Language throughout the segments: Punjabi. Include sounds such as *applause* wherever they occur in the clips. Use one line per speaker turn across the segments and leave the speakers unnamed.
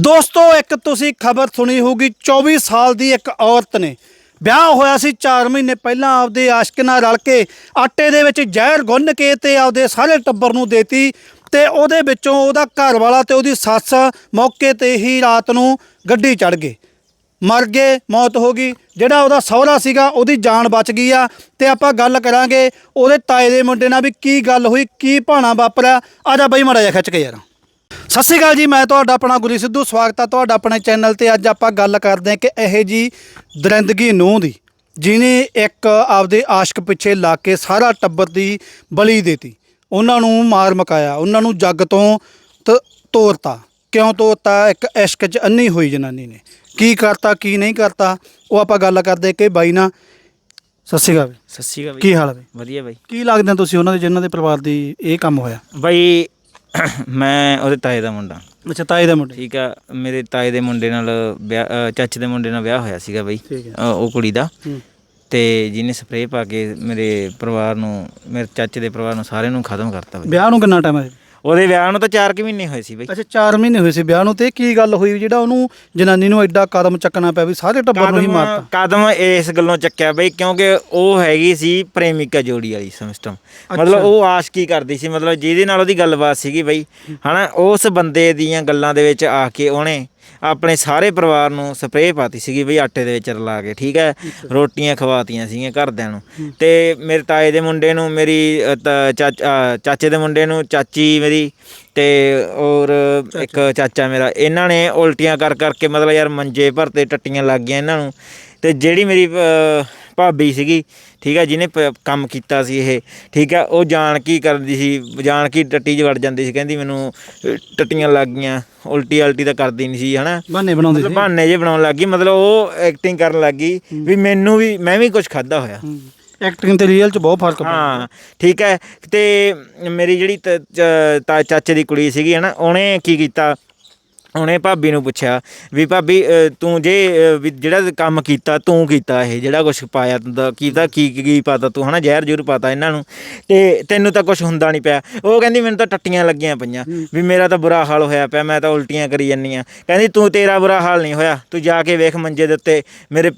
ਦੋਸਤੋ, ਇੱਕ ਤੁਸੀਂ ਖਬਰ ਸੁਣੀ ਹੋਊਗੀ 24 ਸਾਲ ਦੀ ਇੱਕ ਔਰਤ ਨੇ ਵਿਆਹ ਹੋਇਆ ਸੀ 4 ਮਹੀਨੇ ਪਹਿਲਾਂ ਆਪਦੇ ਆਸ਼ਕ ਨਾਲ ਰਲ ਕੇ ਆਟੇ ਦੇ ਵਿੱਚ ਜ਼ਹਿਰ ਗੁੰਨ ਕੇ ਤੇ ਆਪਦੇ ਸਾਰੇ ਟੱਬਰ ਨੂੰ ਦੇਤੀ ਤੇ ਉਹਦੇ ਵਿੱਚੋਂ ਉਹਦਾ ਘਰ ਵਾਲਾ ਤੇ ਉਹਦੀ ਸੱਸ ਮੌਕੇ ਤੇ ਹੀ ਰਾਤ ਨੂੰ ਗੱਡੀ ਚੜ ਗਏ। ਮਰ ਗਏ, ਮੌਤ ਹੋ ਗਈ। ਜਿਹੜਾ ਉਹਦਾ ਸਹੁਰਾ ਸੀਗਾ, ਉਹਦੀ ਜਾਨ ਬਚ ਗਈ ਆ। ਤੇ ਆਪਾਂ ਗੱਲ ਕਰਾਂਗੇ ਉਹਦੇ ਤਾਏ ਦੇ ਮੁੰਡੇ ਨਾਲ ਵੀ ਕੀ ਗੱਲ ਹੋਈ, ਕੀ ਭਾਣਾ ਵਾਪਰਿਆ। ਆ ਜਾ ਬਈ ਮਾੜਾ ਜਿਹਾ ਖਿੱਚ ਕੇ ਯਾਰ। ਸਤਿ ਸ਼੍ਰੀ ਅਕਾਲ ਜੀ ਮੈਂ ਤੁਹਾਡਾ ਆਪਣਾ ਗੁਰੀ ਸਿੱਧੂ ਸਵਾਗਤ ਹੈ ਤੁਹਾਡਾ ਆਪਣੇ ਚੈਨਲ ਤੇ। ਅੱਜ ਆਪਾਂ ਗੱਲ ਕਰਦੇ ਹਾਂ ਕਿ ਇਹ ਜੀ ਦਰਿੰਦਗੀ ਨੂੰਹ ਦੀ ਜਿਨੇ ਇੱਕ ਆਪਦੇ ਆਸ਼ਕ ਪਿੱਛੇ ਲਾ ਕੇ ਸਾਰਾ ਟੱਬਰ ਦੀ ਬਲੀ ਦੇਤੀ। ਉਹਨਾਂ ਨੂੰ ਮਾਰ ਮਕਾਇਆ ਉਹਨਾਂ ਨੂੰ ਜੱਗ ਤੋਂ ਤ- ਤੋਰਤਾ। ਕਿਉਂ ਤੋਰਤਾ? ਇੱਕ ਇਸ਼ਕ 'ਚ ਅੰਨੀ ਹੋਈ ਜਨਾਨੀ ਨੇ। ਕੀ ਕਰਤਾ ਕੀ ਨਹੀਂ ਕਰਤਾ? ਉਹ ਆਪਾਂ ਗੱਲ ਕਰਦੇ ਕਿ ਬਾਈ ਨਾ ਸਤਿ ਸ਼੍ਰੀ ਅਕਾਲ।
ਸਤਿ ਸ਼੍ਰੀ ਅਕਾਲ
ਕੀ ਹਾਲ ਹੈ ਬਈ?
ਵਧੀਆ ਬਾਈ।
ਕੀ ਲੱਗਦੇ ਤੁਸੀਂ ਉਹਨਾਂ ਦੇ ਜਿਨ੍ਹਾਂ ਦੇ ਪਰਿਵਾਰ ਦੀ ਇਹ ਕੰਮ ਹੋਇਆ?
ਬਾਈ ਮੈਂ ਉਹਦੇ ਤਾਏ ਦਾ ਮੁੰਡਾ।
ਅੱਛਾ ਤਾਏ ਦੇ ਮੁੰਡੇ।
ਠੀਕ ਆ ਮੇਰੇ ਤਾਏ ਦੇ ਮੁੰਡੇ ਨਾਲ ਵਿਆਹ ਅ, ਚਾਚੇ ਦੇ ਮੁੰਡੇ ਨਾਲ ਵਿਆਹ ਹੋਇਆ ਸੀਗਾ ਬਾਈ
ਠੀਕ ਹੈ
ਅ, ਉਹ ਕੁੜੀ ਦਾ।
ਹੂੰ।
ਤੇ ਜਿਹਨੇ ਸਪਰੇਅ ਪਾ ਕੇ ਮੇਰੇ ਪਰਿਵਾਰ ਨੂੰ ਮੇਰੇ ਚਾਚੇ ਦੇ ਪਰਿਵਾਰ ਨੂੰ ਸਾਰਿਆਂ ਨੂੰ ਖਤਮ ਕਰਤਾ ਬਾਈ।
ਵਿਆਹ ਨੂੰ ਕਿੰਨਾ ਟਾਈਮ ਹੈ
ਉਹਦੇ ਵਿਆਹ ਨੂੰ ਤਾਂ 4 ਕਿ ਮਹੀਨੇ ਹੋਏ ਸੀ ਬਾਈ।
ਅੱਛਾ 4 ਮਹੀਨੇ ਹੋਏ ਸੀ ਵਿਆਹ ਨੂੰ ਤੇ ਕੀ ਗੱਲ ਹੋਈ ਜਿਹੜਾ ਉਹਨੂੰ ਜਨਾਨੀ ਨੂੰ ਐਡਾ ਕਦਮ ਚੱਕਣਾ ਪਿਆ ਵੀ ਸਾਰੇ ਟੱਬਰ ਨੂੰ ਹੀ ਮਾਰਤਾ?
ਕਦਮ ਇਸ ਗੱਲੋਂ ਚੱਕਿਆ ਬਈ ਕਿਉਂਕਿ ਉਹ ਹੈਗੀ ਸੀ ਪ੍ਰੇਮਿਕਾ ਜੋੜੀ ਵਾਲੀ ਸਿਸਟਮ ਮਤਲਬ ਉਹ ਆਸ਼ਕੀ ਕਰਦੀ ਸੀ ਮਤਲਬ ਜਿਹਦੇ ਨਾਲ ਉਹਦੀ ਗੱਲਬਾਤ ਸੀਗੀ ਬਈ ਹਨਾ ਉਸ ਬੰਦੇ ਦੀਆਂ ਗੱਲਾਂ ਦੇ ਵਿੱਚ ਆ ਕੇ ਉਹਨੇ ਆਪਣੇ ਸਾਰੇ ਪਰਿਵਾਰ ਨੂੰ ਸਪਰੇਅ ਪਾਤੀ ਸੀਗੀ ਬਈ ਆਟੇ ਦੇ ਵਿੱਚ ਰਲਾ ਕੇ ਠੀਕ ਹੈ? ਰੋਟੀਆਂ ਖਵਾਤੀਆਂ ਸੀਗੀਆਂ ਘਰਦਿਆਂ ਨੂੰ। ਤੇ ਮੇਰੇ ਤਾਏ ਦੇ ਮੁੰਡੇ ਨੂੰ ਮੇਰੀ ਚਾਚ- ਦੇ ਮੁੰਡੇ ਨੂੰ ਚਾਚੀ ਮੇਰੀ ਤੇ ਔਰ ਇੱਕ ਚਾਚਾ ਮੇਰਾ ਇਹਨਾਂ ਨੇ ਉਲਟੀਆਂ ਕਰ ਕਰਕੇ ਮਤਲਬ ਯਾਰ ਮੰਜੇ ਭਰਤੇ ਟੱਟੀਆਂ ਲੱਗ ਗਈਆਂ ਇਹਨਾਂ ਨੂੰ। ਤੇ ਜਿਹੜੀ ਮੇਰੀ ਭਾਬੀ ਸੀਗੀ ਠੀਕ ਹੈ ਜਿਹਨੇ ਪ- ਕੰਮ ਕੀਤਾ ਸੀ ਇਹ ਠੀਕ ਹੈ ਉਹ ਜਾਣ ਕੀ ਕਰਦੀ ਸੀ ਜਾਣ ਕੀ ਟੱਟੀ 'ਚ ਵੜ ਜਾਂਦੀ ਸੀ ਕਹਿੰਦੀ ਮੈਨੂੰ ਅ, ਟੱਟੀਆਂ ਲੱਗ ਗਈਆਂ ਉਲਟੀ ਅਲਟੀ ਤਾਂ ਕਰਦੀ ਨਹੀਂ ਸੀ ਹਨਾ?
ਬਹਾਨੇ ਬਣਾਉਂਦੇ
ਮਤਲਬ
ਸੀ।
ਬਹਾਨੇ ਜੇ ਬਣਾਉਣ ਲੱਗ ਗਈ ਮਤਲਬ ਉਹ ਐਕਟਿੰਗ ਕਰਨ ਲੱਗ ਗਈ ਵੀ ਮੈਨੂੰ ਵੀ ਮੈਂ ਵੀ ਕੁਝ ਖਾਦਾ ਹੋਇਆ।
ਐਕਟਿੰਗ ਤੇ ਰੀਅਲ ਚ ਬਹੁਤ ਫ਼ਰਕ ਪਿਆ
ਹਾਂ ਠੀਕ ਹੈ ਤੇ ਮੇਰੀ ਜਿਹੜੀ ਤ- ਚ- ਤਾ- ਚਾਚੇ ਦੀ ਕੁੜੀ ਸੀਗੀ ਹਨਾ ਉਹਨੇ ਕੀ ਕੀਤਾ? ਉਹਨੇ ਭਾਬੀ ਨੂੰ ਪੁੱਛਿਆ ਵੀ ਭਾਬੀ ਤੂੰ ਜੇ ਵੀ ਜਿਹੜਾ ਕੰਮ ਕੀਤਾ ਤੂੰ ਕੀਤਾ ਇਹ ਜਿਹੜਾ ਕੁਝ ਪਾਇਆ ਤੂੰ ਕੀਤਾ ਕੀ ਕੀ ਕੀ ਪਾਤਾ ਤੂੰ ਹਨਾ ਜ਼ਹਿਰ ਜੁਰ ਪਾਤਾ ਇਹਨਾਂ ਨੂੰ। ਤੇ ਤੈਨੂੰ ਤਾਂ ਕੁਝ ਹੁੰਦਾ ਨਹੀਂ ਪਿਆ। ਉਹ ਕਹਿੰਦੀ ਮੈਨੂੰ ਤਾਂ ਟੱਟੀਆਂ ਲੱਗੀਆਂ ਪਈਆਂ ਵੀ ਮੇਰਾ ਤਾਂ ਬੁਰਾ ਹਾਲ ਹੋਇਆ ਪਿਆ ਮੈਂ ਤਾਂ ਉਲਟੀਆਂ ਕਰੀ ਜੰਨੀ ਆ ਕਹਿੰਦੀ ਤੂੰ ਤੇਰਾ ਬੁਰਾ ਹਾਲ ਨਹੀਂ ਹੋਇਆ। ਤੂੰ ਜਾ ਕੇ ਵੇਖ ਮੰਜੇ ਦੇ ਉੱਤੇ ਮੇਰੇ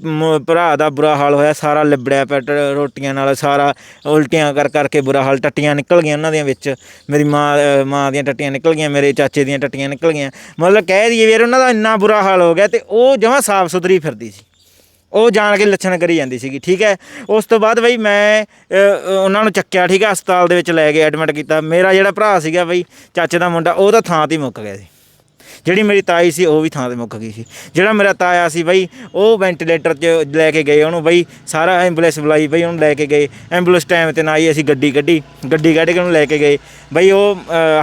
ਭਰਾ ਦਾ ਬੁਰਾ ਹਾਲ ਹੋਇਆ। ਸਾਰਾ ਲਿਬੜਿਆ ਪਿਆ ਰੋਟੀਆਂ ਨਾਲ ਸਾਰਾ ਉਲਟੀਆਂ ਕਰ ਕਰਕੇ ਬੁਰਾ ਹਾਲ ਟੱਟੀਆਂ ਨਿਕਲ ਗਈਆਂ ਉਹਨਾਂ ਦੀਆਂ ਵਿੱਚ। ਮੇਰੀ ਮਾਂ ਮਾਂ ਦੀਆਂ ਟੱਟੀਆਂ ਨਿਕਲ ਗਈਆਂ ਮੇਰੇ ਚਾਚੇ ਦੀਆਂ ਟੱਟੀਆਂ ਨਿਕਲ ਗਈਆਂ। ਮਤਲਬ ਕਹਿ ਦਈਏ ਵੀ ਉਹਨਾਂ ਦਾ ਇੰਨਾ ਬੁਰਾ ਹਾਲ ਹੋ ਗਿਆ ਤੇ ਉਹ ਜਮਾਂ ਸਾਫ਼ ਸੁਥਰੀ ਫਿਰਦੀ ਸੀ। ਉਹ ਜਾਣ ਕੇ ਲੱਛਣ ਕਰੀ ਜਾਂਦੀ ਸੀਗੀ, ਠੀਕ ਹੈ? ਉਸ ਤੋਂ ਬਾਅਦ ਬਈ ਮੈਂ ਉਹਨਾਂ ਨੂੰ ਚੱਕਿਆ, ਠੀਕ ਹੈ? ਹਸਪਤਾਲ ਦੇ ਵਿੱਚ ਲੈ ਕੇ ਐਡਮਿਟ ਕੀਤਾ। ਮੇਰਾ ਜਿਹੜਾ ਭਰਾ ਸੀਗਾ ਬਈ, ਚਾਚੇ ਦਾ ਮੁੰਡਾ, ਉਹ ਤਾਂ ਥਾਂ ਤੇ ਮੁੱਕ ਗਿਆ ਸੀ। ਜਿਹੜੀ ਮੇਰੀ ਤਾਈ ਸੀ ਉਹ ਵੀ ਥਾਂ ਤੇ ਮੁੱਕ ਗਈ ਸੀ। ਜਿਹੜਾ ਮੇਰਾ ਤਾਇਆ ਸੀ ਬਈ ਉਹ ਵੈਂਟੀਲੇਟਰ 'ਚ ਲੈ ਕੇ ਗਏ ਉਹਨੂੰ ਬਈ ਸਾਰਾ ਐਂਬੂਲੈਂਸ ਬੁਲਾਈ ਬਈ ਉਹਨੂੰ ਲੈ ਕੇ ਗਏ। ਐਂਬੂਲੈਂਸ ਟਾਈਮ ਤੇ ਨਾ ਆਈ ਅਸੀਂ ਗੱਡੀ ਕੱਢੀ ਗੱਡੀ ਕੱਢ ਕੇ ਉਹਨੂੰ ਲੈ ਕੇ ਗਏ। ਬਈ ਉਹ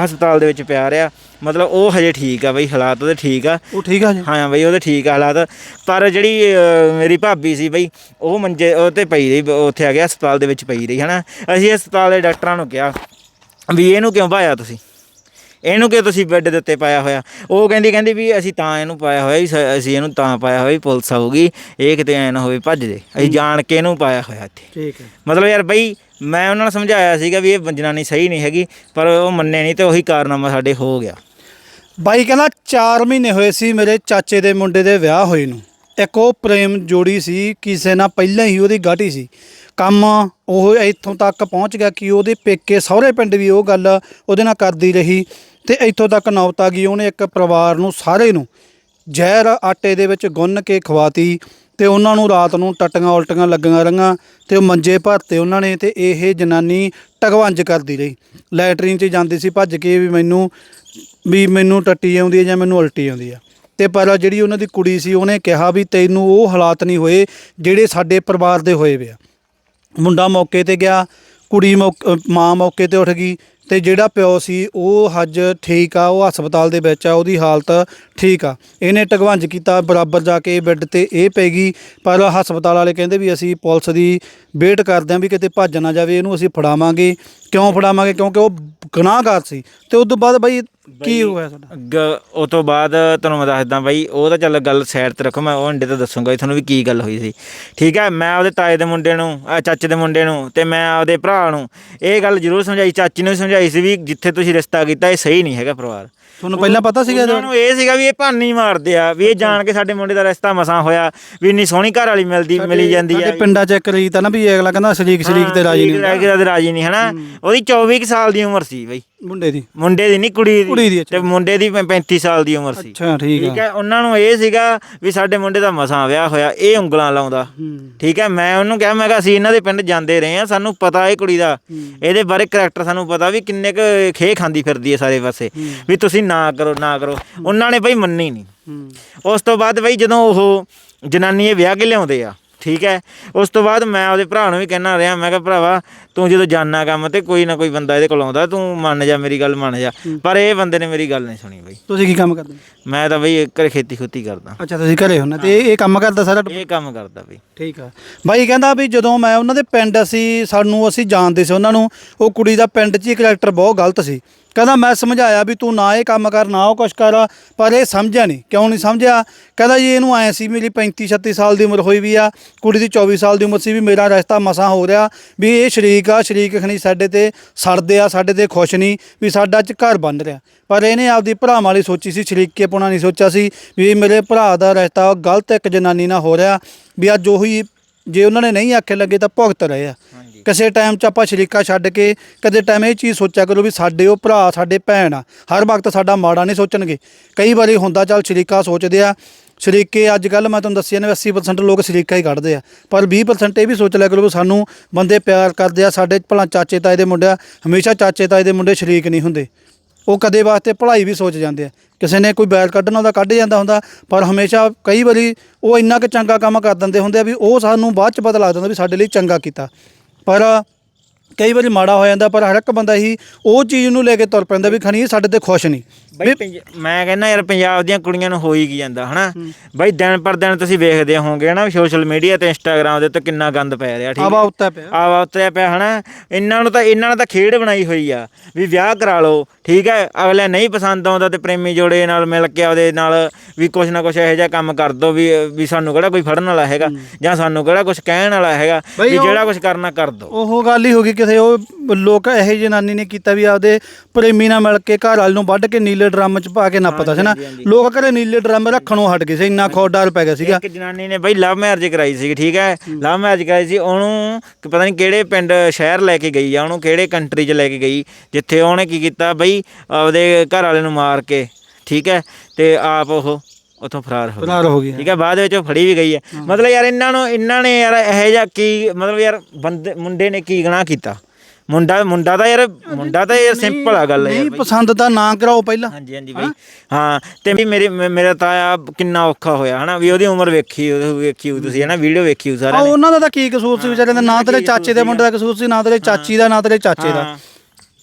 ਹਸਪਤਾਲ ਦੇ ਵਿੱਚ ਪਿਆ ਰਿਹਾ। ਮਤਲਬ ਉਹ ਹਜੇ ਠੀਕ ਆ ਬਈ ਹਾਲਾਤ ਉਹਦੇ ਠੀਕ ਆ।
ਉਹ ਠੀਕ ਆ ਜੀ
ਹਾਂ ਬਈ ਉਹਦੇ ਠੀਕ ਆ ਹਾਲਾਤ। ਪਰ ਜਿਹੜੀ ਮੇਰੀ ਭਾਬੀ ਸੀ ਬਈ ਉਹ ਮੰਜੇ ਉਹ ਤੇ ਪਈ ਰਹੀ ਉੱਥੇ ਆ ਗਿਆ ਹਸਪਤਾਲ ਦੇ ਵਿੱਚ ਪਈ ਰਹੀ ਹਨਾ। ਅਸੀਂ ਹਸਪਤਾਲ ਦੇ ਡਾਕਟਰਾਂ ਨੂੰ ਕਿਹਾ ਵੀ ਇਹਨੂੰ ਕਿਉਂ ਪਾਇਆ ਤੁਸੀਂ? ਇਹਨੂੰ ਕਿਉਂ ਤੁਸੀਂ ਬੈੱਡ ਦੇ ਉੱਤੇ ਪਾਇਆ ਹੋਇਆ? ਉਹ ਕਹਿੰਦੀ ਕਹਿੰਦੀ ਵੀ ਅਸੀਂ ਤਾਂ ਇਹਨੂੰ ਪਾਇਆ ਹੋਇਆ ਵੀ ਸ- ਅਸੀਂ ਇਹਨੂੰ ਤਾਂ ਪਾਇਆ ਹੋਇਆ ਵੀ ਪੁਲਿਸ ਆਊਗੀ ਇਹ ਕਿਤੇ ਐ ਨਾ ਹੋਵੇ ਭੱਜ ਜੇ। ਅਸੀਂ ਜਾਣ ਕੇ ਇਹਨੂੰ ਪਾਇਆ ਹੋਇਆ ਇੱਥੇ।
ਠੀਕ ਹੈ।
ਮਤਲਬ ਯਾਰ ਬਈ ਮੈਂ ਉਹਨਾਂ ਨੂੰ ਸਮਝਾਇਆ ਸੀਗਾ ਵੀ ਇਹ ਜਨਾਨੀ ਸਹੀ ਨਹੀਂ ਹੈਗੀ ਪਰ ਉਹ ਮੰਨੇ ਨਹੀਂ ਤੇ ਉਹੀ ਕਾਰਨਾਮਾ ਸਾਡੇ ਹੋ ਗਿਆ।
ਬਾਈ ਕਹਿੰਦਾ 4 ਮਹੀਨੇ ਹੋਏ ਸੀ ਮੇਰੇ ਚਾਚੇ ਦੇ ਮੁੰਡੇ ਦੇ ਵਿਆਹ ਹੋਏ ਨੂੰ। ਇੱਕ ਉਹ ਪ੍ਰੇਮ ਜੋੜੀ ਸੀ, ਕਿਸੇ ਨਾਲ ਪਹਿਲਾਂ ਹੀ ਉਹਦੀ ਗਾਟੀ ਸੀ। ਕੰਮ ਉਹ ਇੱਥੋਂ ਤੱਕ ਪਹੁੰਚ ਗਿਆ ਕਿ ਉਹਦੇ ਪੇਕੇ ਸਹੁਰੇ ਪਿੰਡ ਵੀ ਉਹ ਗੱਲ ਉਹਦੇ ਨਾਲ ਕਰਦੀ ਰਹੀ ਤੇ ਇੱਥੋਂ ਤੱਕ ਨੌਬਤ ਗਈ। ਉਹਨੇ ਇੱਕ ਪਰਿਵਾਰ ਨੂੰ ਸਾਰੇ ਨੂੰ ਜ਼ਹਿਰ ਆਟੇ ਦੇ ਵਿੱਚ ਗੁੰਨ ਕੇ ਖਵਾਤੀ ਤੇ ਉਹਨਾਂ ਨੂੰ ਰਾਤ ਨੂੰ ਟੱਟੀਆਂ ਉਲਟੀਆਂ ਲੱਗੀਆਂ ਰਹੀਆਂ ਤੇ ਉਹ ਮੰਜੇ ਭਰਤੇ ਉਹਨਾਂ ਨੇ ਤੇ ਇਹ ਜਨਾਨੀ ਟਗਵੰਜ ਕਰਦੀ ਰਹੀ। ਲੈਟਰੀਨ 'ਚ ਜਾਂਦੀ ਸੀ, ਭੱਜ ਕੇ ਵੀ ਮੈਨੂੰ ਵੀ ਮੈਨੂੰ ਟੱਟੀ ਆਉਂਦੀ ਹੈ ਜਾਂ ਮੈਨੂੰ ਉਲਟੀ ਆਉਂਦੀ ਆ ਤੇ ਪਰ ਜਿਹੜੀ ਉਹਨਾਂ ਦੀ ਕੁੜੀ ਸੀ, ਉਹਨੇ ਕਿਹਾ ਵੀ ਤੈਨੂੰ ਉਹ ਹਾਲਾਤ ਨਹੀਂ ਹੋਏ ਜਿਹੜੇ ਸਾਡੇ ਪਰਿਵਾਰ ਦੇ ਹੋਏ ਵੇ ਆ। ਮੁੰਡਾ ਮੌਕੇ ਤੇ ਗਿਆ, ਕੁੜੀ ਮੌਕ- ਮਾਂ ਮੌਕੇ ਤੇ ਉੱਠ ਗਈ ਤੇ ਜਿਹੜਾ ਪਿਓ ਸੀ, ਉਹ ਅੱਜ ਠੀਕ ਆ, ਉਹ ਹਸਪਤਾਲ ਦੇ ਵਿੱਚ ਆ, ਉਹਦੀ ਹਾਲਤ ਠੀਕ ਆ। ਇਹਨੇ ਟਗਵੰਜ ਕੀਤਾ ਬਰਾਬਰ ਜਾ ਕੇ ਬੈੱਡ ਤੇ, ਇਹ ਪੈ ਗਈ। ਪਰ ਹਸਪਤਾਲ ਵਾਲੇ ਕਹਿੰਦੇ ਵੀ ਅਸੀਂ ਪੁਲਿਸ ਦੀ ਵੇਟ ਕਰਦੇ ਆਂ ਵੀ ਕਿਤੇ ਭੱਜ ਨਾ ਜਾਵੇ, ਇਹਨੂੰ ਅਸੀਂ ਫੜਾਵਾਂਗੇ। ਕਿਉਂ ਫੜਾਵਾਂਗੇ? ਕਿਉਂਕਿ ਉਹ ਗੁਨਾਹਗਾਰ ਸੀ। ਤੇ ਉਸ ਤੋਂ ਬਾਅਦ ਬਾਈ ਕੀ ਹੋਇਆ
ਗ- ਉਹ ਤੋਂ ਬਾਅਦ ਤੁਹਾਨੂੰ ਮੈਂ ਦੱਸਦਾ ਬਾਈ ਉਹ ਤਾਂ ਚੱਲ ਗੱਲ ਸਾਈਡ ਤੇ ਰੱਖੋ ਮੈਂ ਉਹ ਅੰਡੇ ਤੋਂ ਦੱਸੂਗਾ ਤੁਹਾਨੂੰ ਵੀ ਕੀ ਗੱਲ ਹੋਈ ਸੀ। ਠੀਕ ਹੈ ਮੈਂ ਉਹਦੇ ਤਾਏ ਦੇ ਮੁੰਡੇ ਨੂੰ ਅਹ ਚਾਚੇ ਦੇ ਮੁੰਡੇ ਨੂੰ ਤੇ ਮੈਂ ਉਹਦੇ ਭਰਾ ਨੂੰ ਇਹ ਗੱਲ ਜ਼ਰੂਰ ਸਮਝਾਈ ਚਾਚੀ ਨੂੰ ਵੀ ਸਮਝਾਈ ਸੀ ਵੀ ਜਿੱਥੇ ਤੁਸੀਂ ਰਿਸ਼ਤਾ ਕੀਤਾ ਇਹ ਸਹੀ ਨਹੀਂ ਹੈਗਾ ਪਰਿਵਾਰ।
ਤੁਹਾਨੂੰ ਪਹਿਲਾਂ ਪਤਾ ਸੀਗਾ ਇਹਦੇ
ਉਹਨਾਂ ਨੂੰ ਇਹ ਸੀਗਾ ਵੀ ਇਹ ਭਾਨੀ ਮਾਰਦੇ ਆ ਵੀ ਇਹ ਜਾਣ ਕੇ ਸਾਡੇ ਮੁੰਡੇ ਦਾ ਰਿਸ਼ਤਾ ਮਸਾਂ ਹੋਇਆ ਵੀ ਇੰਨੀ ਸੋਹਣੀ ਘਰ ਵਾਲੀ ਮਿਲਦੀ ਮਿਲੀ ਜਾਂਦੀ ਆ।
ਸਾਡੇ ਪਿੰਡਾਂ 'ਚ ਇੱਕ ਰੀਤ ਆ ਨਾ ਵੀ ਅਗਲਾ ਕਹਿੰਦਾ ਸ਼ਰੀਕ ਸ਼ਰੀਕ ਤੇ ਰਾਜੀ ਨਹੀਂ।
ਤੇ ਰਾਜੀ ਨਹੀਂ ਹਨਾ? ਉਹਦੀ 24 ਕੁ ਸਾਲ ਦੀ ਉਮਰ ਸੀ ਬਈ।
ਮੁੰਡੇ ਦੀ।
ਮੁੰਡੇ ਦੀ ਨਹੀਂ ਕੁੜੀ
ਕੁੜੀ ਦੀ, ਅੱਛਾ।
ਤੇ ਮੁੰਡੇ ਦੀ 35 ਸਾਲ ਦੀ ਉਮਰ ਸੀ।
ਅੱਛਾ ਠੀਕ
ਠੀਕ
ਆ।
ਹੈ ਉਹਨਾਂ ਨੂੰ ਇਹ ਸੀਗਾ ਵੀ ਸਾਡੇ ਮੁੰਡੇ ਦਾ ਮਸਾਂ ਵਿਆਹ ਹੋਇਆ ਇਹ ਉਂਗਲਾਂ ਲਾਉਂਦਾ।
ਹੂੰ।
ਠੀਕ ਹੈ ਮੈਂ ਉਹਨੂੰ ਕਿਹਾ ਮੈਂ ਕਿਹਾ ਅਸੀਂ ਇਹਨਾਂ ਦੇ ਪਿੰਡ ਜਾਂਦੇ ਰਹੇ ਆ ਸਾਨੂੰ ਪਤਾ ਇਹ ਕੁੜੀ ਦਾ। ਇਹਦੇ ਬਾਰੇ ਕਰੈਕਟਰ ਸਾਨੂੰ ਪਤਾ ਵੀ ਕਿੰਨੇ ਕ ਖੇ ਖਾਂਦੀ ਫਿਰਦੀ ਹੈ ਸਾਰੇ ਪਾਸੇ। ਵੀ ਤੁਸੀਂ ਨਾ ਕਰੋ ਨਾ ਕਰੋ। ਉਹਨਾਂ ਨੇ ਬਈ ਮੰਨੀ ਨਹੀਂ।
ਹੂੰ।
ਉਸ ਤੋਂ ਬਾਅਦ ਬਈ ਜਦੋਂ ਉਹ ਜਨਾਨੀ ਇਹ ਵਿਆਹ ਕੇ ਲਿਆਉਂਦੇ ਆ ਠੀਕ ਹੈ? ਉਸ ਤੋਂ ਬਾਅਦ ਮੈਂ ਉਹਦੇ ਭਰਾ ਨੂੰ ਵੀ ਕਹਿਣਾ ਰਿਹਾ ਮੈਂ ਕਿਹਾ ਭਰਾਵਾ ਤੂੰ ਜਦੋਂ ਜਾਣਾ ਕੰਮ ਤੇ ਕੋਈ ਨਾ ਕੋਈ ਬੰਦਾ ਇਹਦੇ ਕੋਲ ਆਉਂਦਾ ਤੂੰ ਮੰਨ ਜਾ ਮੇਰੀ ਗੱਲ ਮੰਨ ਜਾ। ਪਰ ਇਹ ਬੰਦੇ ਨੇ ਮੇਰੀ ਗੱਲ ਨਹੀਂ ਸੁਣੀ ਬਈ।
ਤੁਸੀਂ ਕੀ ਕੰਮ ਕਰਦੇ?
ਮੈਂ ਤਾਂ ਬਈ ਘਰੇ ਖੇਤੀ ਖੁੱਤੀ ਕਰਦਾ।
ਅੱਛਾ ਤੁਸੀਂ ਘਰੇ ਹੁੰਦੇ ਤੇ ਇਹ ਇਹ ਕੰਮ ਕਰਦਾ ਸਾਰਾ
ਇਹ ਕੰਮ ਕਰਦਾ ਬਈ।
ਠੀਕ ਆ। ਬਾਈ ਕਹਿੰਦਾ ਵੀ ਜਦੋਂ ਮੈਂ ਉਹਨਾਂ ਦੇ ਪਿੰਡ ਅਸੀਂ ਸਾਨੂੰ ਅਸੀਂ ਜਾਣਦੇ ਸੀ ਉਹਨਾਂ ਨੂੰ ਉਹ ਕੁੜੀ ਦਾ ਪਿੰਡ 'ਚ ਹੀ ਕਰੈਕਟਰ ਬਹੁਤ ਗਲਤ ਸੀ। ਕਹਿੰਦਾ, ਮੈਂ ਸਮਝਾਇਆ ਵੀ ਤੂੰ ਨਾ ਇਹ ਕੰਮ ਕਰ, ਨਾ ਉਹ ਕੁਛ ਕਰ, ਪਰ ਇਹ ਸਮਝਿਆ ਨਹੀਂ। ਕਿਉਂ ਨਹੀਂ ਸਮਝਿਆ? ਕਹਿੰਦਾ, ਜੀ, ਇਹਨੂੰ ਐ ਸੀ ਮੇਰੀ 35 36 ਸਾਲ ਦੀ ਉਮਰ ਹੋਈ ਵੀ ਆ, ਕੁੜੀ ਦੀ 24 ਸਾਲ ਦੀ ਉਮਰ ਸੀ ਵੀ ਮੇਰਾ ਰਿਸ਼ਤਾ ਮਸਾਂ ਹੋ ਰਿਹਾ, ਵੀ ਇਹ ਸ਼ਰੀਕ ਆ, ਸ਼ਰੀਕ ਖਣੀ ਸਾਡੇ ਤੇ ਸੜਦੇ ਆ, ਸਾਡੇ ਤੇ ਖੁਸ਼ ਨਹੀਂ, ਵੀ ਸਾਡਾ ਚ ਘਰ ਬਣ ਰਿਹਾ। ਪਰ ਇਹਨੇ ਆਪਦੀ ਭਰਾਵਾਂ ਵਾਲੀ ਸੋਚੀ ਸੀ ਸ਼ਰੀਕੇ ਪੁਣਾ ਨਹੀਂ ਸੋਚਿਆ ਸੀ ਵੀ ਮੇਰੇ ਭਰਾ ਦਾ ਰਿਸ਼ਤਾ ਗਲਤ ਇੱਕ ਜਨਾਨੀ ਨਾਲ ਹੋ ਰਿਹਾ, ਵੀ ਅੱਜ ਉਹੀ ਜੇ ਉਹਨਾਂ ਨੇ ਨਹੀਂ ਆਖੇ ਲੱਗੇ ਤਾਂ ਭੁਗਤ ਰਹੇ ਆ। ਕਿਸੇ ਟਾਈਮ 'ਚ ਆਪਾਂ ਸ਼ਰੀਕਾ ਛੱਡ ਕੇ ਕਦੇ ਟਾਈਮ ਇਹ ਚੀਜ਼ ਸੋਚਿਆ ਕਰੋ ਵੀ ਸਾਡੇ ਉਹ ਭਰਾ, ਸਾਡੇ ਭੈਣ ਆ, ਹਰ ਵਕਤ ਸਾਡਾ ਮਾੜਾ ਨਹੀਂ ਸੋਚਣਗੇ। ਕਈ ਵਾਰੀ ਹੁੰਦਾ ਚੱਲ ਸ਼ਰੀਕਾ ਸੋਚਦੇ ਆ, ਸ਼ਰੀਕੇ ਅੱਜ ਕੱਲ ਮੈਂ ਤੁਹਾਨੂੰ ਦੱਸਿਆ ਨੇ 80% ਲੋਕ ਸ਼ਰੀਕਾ ਹੀ ਕੱਢਦੇ ਆ। ਪਰ 20% ਇਹ ਵੀ ਸੋਚ ਲਿਆ ਕਰੋ ਵੀ ਸਾਨੂੰ ਬੰਦੇ ਪਿਆਰ ਕਰਦੇ ਆ, ਸਾਡੇ ਭਲਾ ਚਾਚੇ ਤਾਏ ਦੇ ਮੁੰਡਿਆ ਹਮੇਸ਼ਾ ਚਾਚੇ ਤਾਏ ਦੇ ਮੁੰਡੇ ਸ਼ਰੀਕ ਨਹੀਂ ਹੁੰਦੇ। ਉਹ ਕਦੇ ਵਾਸਤੇ ਭਲਾਈ ਵੀ ਸੋਚ ਜਾਂਦੇ ਆ। ਕਿਸੇ ਨੇ ਕੋਈ ਬੈਲ ਕੱਢਣਾ ਉਹਦਾ ਕੱਢ ਜਾਂਦਾ ਹੁੰਦਾ, ਪਰ ਹਮੇਸ਼ਾ ਕਈ ਵਾਰੀ ਉਹ ਇੰਨਾ ਕੁ ਚੰਗਾ ਕੰਮ ਕਰ ਦਿੰਦੇ ਹੁੰਦੇ ਆ ਵੀ ਉਹ ਸਾਨੂੰ ਬਾਅਦ ਚ ਪਤਾ ਲੱਗ ਜਾਂਦਾ ਵੀ ਸਾਡੇ ਲਈ ਚੰਗਾ ਕੀਤਾ। ਪਰ ਕਈ ਵਾਰੀ ਮਾੜਾ ਹੋ ਜਾਂਦਾ ਪਰ ਹਰ ਇੱਕ ਬੰਦਾ ਹੀ ਉਹ ਚੀਜ਼ ਨੂੰ ਲੈ ਕੇ ਤੁਰ ਪੈਂਦਾ ਵੀ ਖਣੀ ਸਾਡੇ ਤੇ ਖੁਸ਼ ਨਹੀਂ।
ਬਈ ਪੰਜ- ਮੈਂ ਕਹਿੰਦਾ ਯਾਰ ਪੰਜਾਬ ਦੀਆਂ ਕੁੜੀਆਂ ਨੂੰ ਹੋ ਹੀ ਕੀ ਜਾਂਦਾ ਹਨਾ? ਬਈ ਦਿਨ ਪਰ ਦਿਨ ਤੁਸੀਂ ਵੇਖਦੇ ਹੋਵੋਗੇ ਨਾ ਸੋਸ਼ਲ ਮੀਡੀਆ ਤੇ ਇੰਸਟਾਗ੍ਰam ਦੇ ਉੱਤੇ ਕਿੰਨਾ ਗੰਦ ਪੈ ਰਿਹਾ ਠੀਕ
ਆਵਾ
ਹੈ
ਉੱਤਾ ਪਿਆ।
ਆਵਾ ਉਤਰਿਆ ਪਿਆ ਹਨਾ? ਇਹਨਾਂ ਨੂੰ ਤਾਂ ਇਹਨਾਂ ਨੇ ਤਾਂ ਖੇਡ ਬਣਾਈ ਹੋਈ ਆ ਵੀ ਵਿਆਹ ਕਰਾ ਲਓ ਠੀਕ ਹੈ? ਅਗਲੇ ਨਹੀਂ ਪਸੰਦ ਆਉਂਦਾ ਤੇ ਪ੍ਰੇਮੀ ਜੋੜੇ ਨਾਲ ਮਿਲ ਕੇ ਉਹਦੇ ਨਾਲ ਵੀ ਕੁਛ ਨਾ ਕੁਛ ਇਹੋ ਜਿਹਾ ਕੰਮ ਕਰ ਦੋ ਵੀ ਵੀ ਸਾਨੂੰ ਕਿਹੜਾ ਕੋਈ ਫੜਨ ਵਾਲਾ ਹੈਗਾ ਜਾਂ ਸਾਨੂੰ ਕਿਹੜਾ ਕੁਛ ਕਹਿਣ ਵਾਲਾ ਹੈਗਾ
ਬਈ
ਵੀ
ਉਹ-
ਜਿਹੜਾ ਕੁਛ ਕਰਨਾ ਕਰ ਦੋ।
ਉਹ ਗੱਲ ਹੀ ਹੋ ਗਈ ਕਿਸੇ ਉਹ ਲੋਕ ਇਹੋ ਜਿਹੀ ਜਨਾਨੀ ਨੇ ਕੀਤਾ ਵੀ ਆਪਦੇ ਪ੍ਰੇਮੀ ਨਾਲ ਮਿਲ ਕੇ ਘਰ ਵਾਲ ਨੂੰ ਵੱਢ ਕੇ ਨੀਲੇ ਡਰਮ 'ਚ ਪਾ ਕੇ ਨੱਪਦਾ ਸੀ ਨਾ।
ਹਾਂਜੀ, ਹਾਂਜੀ।
ਲੋਕ ਘਰੇ ਨੀਲੇ ਡਰਮ ਰੱਖਣੋਂ ਹਟ ਗਏ ਸੀ ਇੰਨਾ ਖੌਫ ਡਰ ਪੈ ਗਿਆ ਸੀਗਾ।
ਇੱਕ ਜਨਾਨੀ ਨੇ ਬਈ ਲਵ ਮੈਰਿਜ ਕਰਾਈ ਸੀ ਠੀਕ ਹੈ? ਲਵ ਮੈਰਿਜ ਕਰਾਈ ਸੀ ਉਹਨੂੰ ਕਿ ਪਤਾ ਨਹੀਂ ਕਿਹੜੇ ਪਿੰਡ ਸ਼ਹਿਰ ਲੈ ਕੇ ਗਈ ਆ ਉਹਨੂੰ ਕਿਹੜੇ ਕੰਟਰੀ 'ਚ ਲੈ ਕੇ ਗਈ ਜਿੱਥੇ ਉਹਨੇ ਕੀ ਕੀਤਾ ਬਈ ਆਪਦੇ ਘਰ ਵਾਲੇ ਨੂੰ ਮਾਰ ਕੇ ਠੀਕ ਹੈ? ਤੇ ਆਪ ਉਹ ਉੱਥੋਂ ਫਰਾਰ ਹੋ ਗਈ
ਫਰਾਰ ਹੋ ਗਿਆ
ਠੀਕ ਹੈ ਬਾਅਦ ਵਿੱਚ ਉਹ ਫੜੀ ਵੀ ਗਈ ਹੈ। ਮਤਲਬ ਯਾਰ ਇਹਨਾਂ ਨੂੰ ਇਹਨਾਂ ਨੇ ਯਾਰ ਇਹੋ ਜਿਹਾ ਕੀ ਮਤਲਬ ਯਾਰ ਬੰਦੇ ਮੁੰਡੇ ਨੇ ਕੀ ਗੁਨਾਹ ਕੀਤਾ? ਮੁੰਡਾ ਮੁੰਡਾ ਤਾਂ ਯਾਰ ਮੁੰਡਾ ਤਾਂ ਯਾਰ ਸਿੰਪਲ ਆ ਗੱਲ ਯਾਰ
ਨਹੀਂ
ਬਈ।
ਪਸੰਦ ਤਾਂ ਨਾ ਕਰਾਓ ਪਹਿਲਾਂ।
ਹਾਂਜੀ ਹਾਂਜੀ ਬਈ। ਹਾਂ। ਤੇ ਵੀ ਮੇਰੇ ਮੇ- ਮੇਰਾ ਤਾਇਆ ਕਿੰਨਾ ਔਖਾ ਹੋਇਆ ਹਨਾ? ਵੀ ਉਹਦੀ ਉਮਰ ਵੇਖੀ ਉਹ ਵੇਖੀ ਤੁਸੀਂ ਹਨਾ? ਵੀਡੀਓ ਵੇਖੀ ਹੋਈ
ਆ
ਸਾਰਿਆਂ ਨੇ।
ਉਹਨਾਂ ਦਾ ਤਾਂ ਕੀ ਕਸੂਰ ਸੀ ਵਿਚਾਰੇ ਦਾ? ਨਾ ਤੇਰੇ ਚਾਚੇ ਦੇ ਮੁੰਡੇ ਦਾ ਕਸੂਰ ਸੀ ਨਾ ਤੇਰੇ ਚਾਚੀ ਦਾ ਨਾ ਤੇਰੇ ਚਾਚੇ ਦਾ।
ਹਾਂ।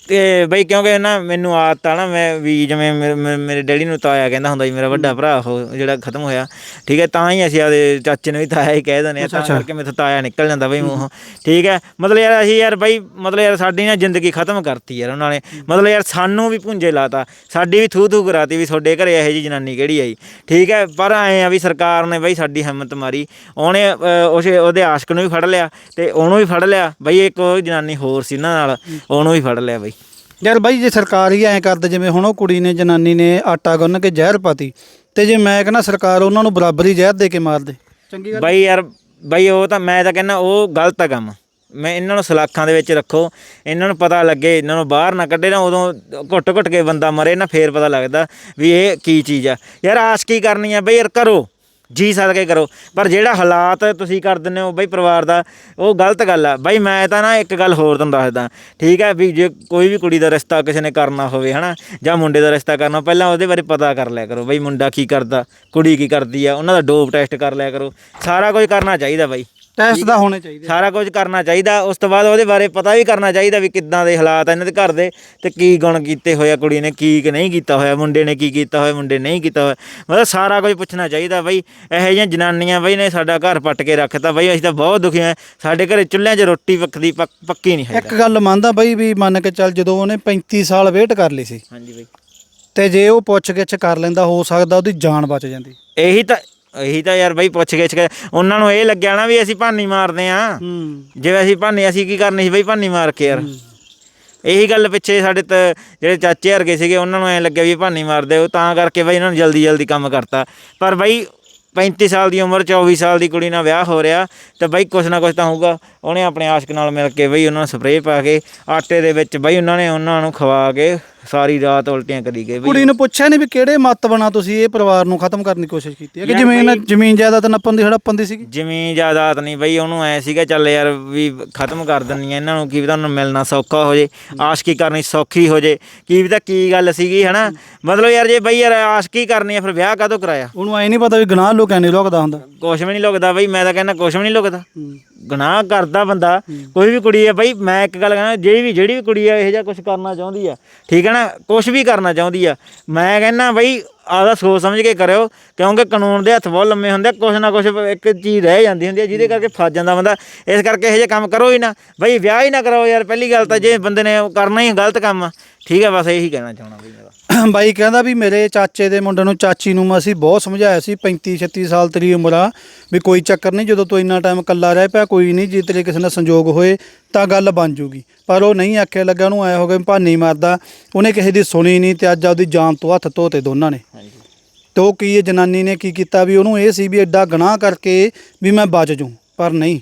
ਤੇ ਬਈ ਕਿਉਂਕਿ ਨਾ ਮੈਨੂੰ ਆਦਤ ਆ ਨਾ ਮੈਂ ਵੀ ਜਿਵੇਂ ਮੇਰੇ- ਮੇਰੇ ਮੇਰੇ ਡੈਡੀ ਨੂੰ ਤਾਇਆ ਕਹਿੰਦਾ ਹੁੰਦਾ ਸੀ ਮੇਰਾ ਵੱਡਾ ਭਰਾ ਉਹ ਜਿਹੜਾ ਖਤਮ ਹੋਇਆ। ਠੀਕ ਹੈ ਤਾਂ ਹੀ ਅਸੀਂ ਆਦੇ ਚਾਚੇ ਨੂੰ ਵੀ ਤਾਇਆ ਹੀ ਕਹਿ ਦਿੰਦੇ ਆ ਤਾਂ ਕਰਕੇ ਮੇਥੋਂ ਤਾਇਆ ਨਿਕਲ ਜਾਂਦਾ ਬਈ ਮੂੰਹੋਂ। ਠੀਕ ਹੈ ਮਤਲਬ ਯਾਰ ਅਸੀਂ ਯਾਰ ਬਈ ਮਤਲਬ ਯਾਰ ਸਾਡੀ ਨਾ ਜ਼ਿੰਦਗੀ ਖਤਮ ਕਰਤੀ ਯਾਰ ਉਹਨਾਂ ਨੇ। ਮਤਲਬ ਯਾਰ ਸਾਨੂੰ ਵੀ ਪੁੰਜੇ ਲਾਤਾ। ਸਾਡੀ ਵੀ ਥੂ ਥੂ ਕਰਾਤੀ ਵੀ ਤੁਹਾਡੇ ਘਰੇ ਇਹੋ ਜੀ ਜਨਾਨੀ ਕਿਹੜੀ ਆਈ। ਠੀਕ ਹੈ ਪਰ ਐ ਆ ਵੀ ਸਰਕਾਰ ਨੇ ਬਈ ਸਾਡੀ ਹਿੰਮਤ ਮਾਰੀ। ਉਹਨੇ ਅ, ਉਸੇ ਉਹਦੇ ਆਸ਼ਕ ਨੂੰ ਵੀ ਫੜ ਲਿਆ ਤੇ ਉਹਨੂੰ ਵੀ ਫੜ ਲਿਆ। ਬਈ ਇੱਕ ਉਹ ਜਨਾਨੀ ਹੋਰ ਸੀ ਨਾ ਨਾਲ ਉਹਨੂੰ ਵੀ ਫੜ ਲਿਆ ਬਈ।
ਯਾਰ ਬਾਈ ਜੇ ਸਰਕਾਰ ਹੀ ਐਂ ਕਰਦਾ, ਜਿਵੇਂ ਹੁਣ ਉਹ ਕੁੜੀ ਨੇ, ਜਨਾਨੀ ਨੇ ਆਟਾ ਗੁੰਨ ਕੇ ਜ਼ਹਿਰ ਪਾਤੀ, ਤੇ ਜੇ ਮੈਂ ਕਹਿੰਦਾ ਸਰਕਾਰ ਉਹਨਾਂ ਨੂੰ ਬਰਾਬਰੀ ਜ਼ਹਿਰ ਦੇ ਕੇ ਮਾਰ ਦੇ। ਚੰਗੀ ਗੱਲ
ਬਾਈ ਯਾਰ, ਬਾਈ ਉਹ ਤਾਂ ਮੈਂ ਤਾਂ ਕਹਿੰਦਾ ਉਹ ਗਲਤ ਆ ਕੰਮ। ਮੈਂ ਇਹਨਾਂ ਨੂੰ ਸਲਾਖਾਂ ਦੇ ਵਿੱਚ ਰੱਖੋ, ਇਹਨਾਂ ਨੂੰ ਪਤਾ ਲੱਗੇ, ਇਹਨਾਂ ਨੂੰ ਬਾਹਰ ਨਾ ਕੱਢੇ ਨਾ ਉਦੋਂ ਘੁੱਟ ਘੁੱਟ ਕੇ ਬੰਦਾ ਮਰੇ ਨਾ ਫੇਰ ਪਤਾ ਲੱਗਦਾ ਵੀ ਇਹ ਕੀ ਚੀਜ਼ ਆ। ਯਾਰ ਆਸ ਕੀ ਕਰਨੀ ਆ ਬਈ ਯਾਰ, ਕਰੋ। ਜੀ ਸਦਕੇ ਕਰੋ। ਪਰ ਜਿਹੜਾ ਹਾਲਾਤ ਤੁਸੀਂ ਕਰ ਦਿੰਦੇ ਹੋ ਬਈ ਪਰਿਵਾਰ ਦਾ, ਉਹ ਗਲਤ ਗੱਲ ਆ। ਬਈ ਮੈਂ ਤਾਂ ਨਾ ਇੱਕ ਗੱਲ ਹੋਰ ਤੁਹਾਨੂੰ ਦੱਸਦਾ। ਠੀਕ ਹੈ ਵੀ ਜੇ ਕੋਈ ਵੀ ਕੁੜੀ ਦਾ ਰਿਸ਼ਤਾ ਕਿਸੇ ਨੇ ਕਰਨਾ ਹੋਵੇ, ਹਨਾ, ਜਾਂ ਮੁੰਡੇ ਦਾ ਰਿਸ਼ਤਾ ਕਰਨਾ ਪਹਿਲਾਂ ਉਹਦੇ ਬਾਰੇ ਪਤਾ ਕਰ ਲਿਆ ਕਰੋ ਬਈ ਮੁੰਡਾ ਕੀ ਕਰਦਾ, ਕੁੜੀ ਕੀ ਕਰਦੀ ਆ, ਉਹਨਾਂ ਦਾ ਡੋਪ ਟੈਸਟ ਕਰ ਲਿਆ ਕਰੋ। ਸਾਰਾ ਕੁਝ ਕਰਨਾ ਚਾਹੀਦਾ ਬਈ।
ਟੈਸਟ ਦਾ ਹੋਣੇ ਚਾਹੀਦੇ
ਸਾਰਾ ਕੁਝ ਕਰਨਾ ਚਾਹੀਦਾ ਉਸ ਤੋਂ ਬਾਅਦ ਉਹਦੇ ਬਾਰੇ ਪਤਾ ਵੀ ਕਰਨਾ ਚਾਹੀਦਾ ਵੀ ਕਿੱਦਾਂ ਦੇ ਹਾਲਾਤ ਆ ਇਹਨਾਂ ਦੇ ਘਰ ਦੇ ਤੇ ਕੀ ਗੁਣ ਕੀਤੇ ਹੋਇਆ ਕੁੜੀ ਨੇ ਕੀ ਕਿ ਨਹੀਂ ਕੀਤਾ ਹੋਇਆ ਮੁੰਡੇ ਨੇ ਕੀ ਕੀਤਾ ਹੋਇਆ ਮੁੰਡੇ ਨਹੀਂ ਕੀਤਾ ਹੋਇਆ। ਮਤਲਬ ਸਾਰਾ ਕੁਝ ਪੁੱਛਣਾ ਚਾਹੀਦਾ ਬਈ ਇਹੋ ਜਿਹੀਆਂ ਜਨਾਨੀਆਂ ਬਈ ਨੇ ਸਾਡਾ ਘਰ ਪੱਟ ਕੇ ਰੱਖਤਾ ਬਈ ਅਸੀਂ ਤਾਂ ਬਹੁਤ ਦੁਖੀ ਆ। ਸਾਡੇ ਘਰੇ ਚੁੱਲ੍ਹਿਆਂ 'ਚ ਰੋਟੀ ਪੱਕਦੀ ਪੱਕ- ਪੱਕੀ ਨਹੀਂ ਹੈ
ਇੱਕ ਗੱਲ ਮੰਨਦਾ ਬਾਈ ਵੀ ਮੰਨ ਕੇ ਚੱਲ ਜਦੋਂ ਉਹਨੇ 35 ਸਾਲ ਵੇਟ ਕਰ ਲਈ ਸੀ
ਹਾਂਜੀ ਬਈ।
ਤੇ ਜੇ ਉਹ ਪੁੱਛ ਗਿੱਛ ਕਰ ਲੈਂਦਾ ਹੋ ਸਕਦਾ ਉਹਦੀ ਜਾਨ ਬਚ ਜਾਂਦੀ।
ਇਹੀ ਤਾਂ ਇਹੀ ਤਾਂ ਯਾਰ ਬਈ ਪੁੱਛ ਗਿੱਛ ਕੇ। ਉਹਨਾਂ ਨੂੰ ਇਹ ਲੱਗਿਆ ਨਾ ਵੀ ਅਸੀਂ ਭਾਨੀ ਮਾਰਦੇ ਆ
ਹੂੰ।
ਜਿਵੇਂ ਅਸੀਂ ਭਾਨੀ ਅਸੀਂ ਕੀ ਕਰਨੀ ਸੀ ਬਈ ਭਾਨੀ ਮਾਰ ਕੇ ਯਾਰ? ਇਹੀ ਗੱਲ ਪਿੱਛੇ ਸਾਡੇ ਤਾਂ ਜਿਹੜੇ ਚਾਚੇ ਵਰਗੇ ਸੀਗੇ ਉਹਨਾਂ ਨੂੰ ਐ ਲੱਗਿਆ ਵੀ ਭਾਨੀ ਮਾਰਦੇ ਉਹ ਤਾਂ ਕਰਕੇ ਬਾਈ ਇਹਨਾਂ ਨੂੰ ਜਲਦੀ ਜਲਦੀ ਕੰਮ ਕਰਤਾ। ਪਰ ਬਾਈ 35 ਸਾਲ ਦੀ ਉਮਰ 24 ਸਾਲ ਦੀ ਕੁੜੀ ਨਾਲ ਵਿਆਹ ਹੋ ਰਿਹਾ ਤੇ ਬਾਈ ਕੁਛ ਨਾ ਕੁਛ ਤਾਂ ਹੋਊਗਾ। ਉਹਨੇ ਆਪਣੇ ਆਸ਼ਕ ਨਾਲ ਮਿਲ ਕੇ ਬਈ ਉਹਨਾਂ ਨੂੰ ਸਪਰੇਅ ਪਾ ਕੇ ਆਟੇ ਦੇ ਵਿੱਚ ਬਈ ਉਹਨਾਂ ਨੇ ਉਹਨਾਂ ਨੂੰ ਖਵਾ ਕੇ ਸਾਰੀ ਰਾਤ ਉਲਟੀਆਂ ਕਰੀ ਗਏ
ਕੁੜੀ ਨੂੰ ਪੁੱਛਿਆ ਨਹੀਂ ਵੀ ਕਿਹੜੇ ਮੱਤ ਬਣਾ ਤੁਸੀਂ ਇਹ ਪਰਿਵਾਰ ਨੂੰ ਖਤਮ ਕਰਨ ਦੀ ਕੋਸ਼ਿਸ਼ ਕੀਤੀ ਹੈ? ਕਿ ਜ਼ਮੀਨ ਜ਼ਮੀਨ ਜਾਇਦਾਦ ਨੱਪਣ ਦੀ ਹੜੱਪਣ ਦੀ ਸੀਗੀ?
ਜ਼ਮੀਨ ਜਾਇਦਾਦ ਨਹੀਂ ਬਈ ਉਹਨੂੰ ਐ ਸੀਗਾ ਚੱਲ ਯਾਰ ਵੀ ਖਤਮ ਕਰ ਦਿੰਨੀ ਆ ਇਹਨਾਂ ਨੂੰ ਕੀ ਪਤਾ ਉਹਨੂੰ ਮਿਲਣਾ ਸੌਖਾ ਹੋ ਜੇ ਆਸ਼ਕੀ ਕਰਨੀ ਸੌਖੀ ਹੋ ਜੇ ਕੀ ਪਤਾ ਕੀ ਗੱਲ ਸੀਗੀ ਹਨਾ? ਮਤਲਬ ਯਾਰ ਜੇ ਬਈ ਯਾਰ ਆਸ਼ਕੀ ਕਰਨੀ ਆ ਫਿਰ ਵਿਆਹ ਕਾਹਤੋਂ ਕਰਾਇਆ?
ਉਹਨੂੰ ਐ ਨਹੀਂ ਪਤਾ ਵੀ ਗੁਨਾਹ ਲੋਕਾਂ ਨੇ ਲੁਕਦਾ ਹੁੰਦਾ।
ਕੁਛ ਵੀ ਨਹੀਂ ਲੁਕਦਾ ਬਈ ਮੈਂ ਤਾਂ ਕਹਿੰਦਾ ਕੁਛ ਵੀ ਨਹੀਂ ਲੁਕਦਾ। ਗੁਨਾਹ ਕਰਦਾ ਬੰਦਾ ਕੋਈ ਵੀ ਕੁੜੀ ਹੈ ਬਈ ਮੈਂ ਇੱਕ ਗੱਲ ਕਹਿੰਦਾ ਜਿਹੜੀ ਵੀ ਜਿਹੜੀ ਵੀ ਕੁੜੀ ਹੈ ਇਹ ਜਿਹਾ ਕੁਝ ਕਰਨਾ ਚਾਹੁੰਦੀ ਆ। ਠੀਕ ਹੈ ਨਾ? ਕੁਝ ਵੀ ਕਰਨਾ ਚਾਹੁੰਦੀ ਆ। ਮੈਂ ਕਹਿੰਦਾ ਬਈ ਆਦਾ ਸੋਚ ਸਮਝ ਕੇ ਕਰਿਓ ਕਿਉਂਕਿ ਕਾਨੂੰਨ ਦੇ ਹੱਥ ਬਹੁਤ ਲੰਮੇ ਹੁੰਦੇ ਆ, ਕੁਛ ਨਾ ਕੁਛ ਇੱਕ ਚੀਜ਼ ਰਹਿ ਜਾਂਦੀ ਹੁੰਦੀ ਹੈ ਜਿਹਦੇ ਕਰਕੇ ਫਸ ਜਾਂਦਾ ਬੰਦਾ। ਇਸ ਕਰਕੇ ਇਹ ਜਿਹੇ ਕੰਮ ਕਰੋ ਹੀ ਨਾ। ਬਈ ਵਿਆਹ ਹੀ ਨਾ ਕਰੋ ਯਾਰ ਪਹਿਲੀ ਗੱਲ ਤਾਂ ਜੇ ਬੰਦੇ ਨੇ ਕਰਨਾ ਹੀ ਗਲਤ ਕੰਮ। ਆ, ਠੀਕ ਹੈ ਬਸ ਇਹੀ ਕਹਿਣਾ ਚਾਹਣਾ ਬਈ ਮੇਰਾ *coughs*
ਬਾਈ ਕਹਿੰਦਾ ਵੀ ਮੇਰੇ ਚਾਚੇ ਦੇ ਮੁੰਡੇ ਨੂੰ ਚਾਚੀ ਨੂੰ ਅਸੀਂ ਬਹੁਤ ਸਮਝਾਇਆ ਸੀ 35 36 ਸਾਲ ਤੇਰੀ ਉਮਰ ਆ ਵੀ ਕੋਈ ਚੱਕਰ ਨਹੀਂ ਜਦੋਂ ਤੂੰ ਇੰਨਾ ਟਾਈਮ ਇਕੱਲਾ ਰਹਿ ਪਿਆ ਕੋਈ ਨਹੀਂ ਜੇ ਤੇਰੇ ਕਿਸੇ ਨਾਲ ਸੰਜੋਗ ਹੋਏ ਤਾਂ ਗੱਲ ਬਣ ਜੂਗੀ। ਪਰ ਉਹ ਨਹੀਂ ਆਖਿਆ ਲੱਗਾ ਉਹਨੂੰ ਆਇਆ ਹੋ ਗਿਆ ਭਾਨੀ ਮਾਰਦਾ ਉਹਨੇ ਕਿਸੇ ਦੀ ਸੁਣੀ ਨਹੀਂ ਤੇ ਅੱਜ ਆਪਦੀ ਜਾਨ ਤੋਂ ਹੱਥ ਧੋਤੇ ਦੋਨਾਂ ਨੇ। ਤੇ ਉਹ ਕੀ ਇਹ ਜਨਾਨੀ ਨੇ ਕੀ ਕੀਤਾ ਵੀ ਉਹਨੂੰ ਇਹ ਸੀ ਵੀ ਐਡਾ ਗੁਨਾਹ ਕਰਕੇ ਵੀ ਮੈਂ ਬਚ ਜੂ ਪਰ ਨਹੀਂ।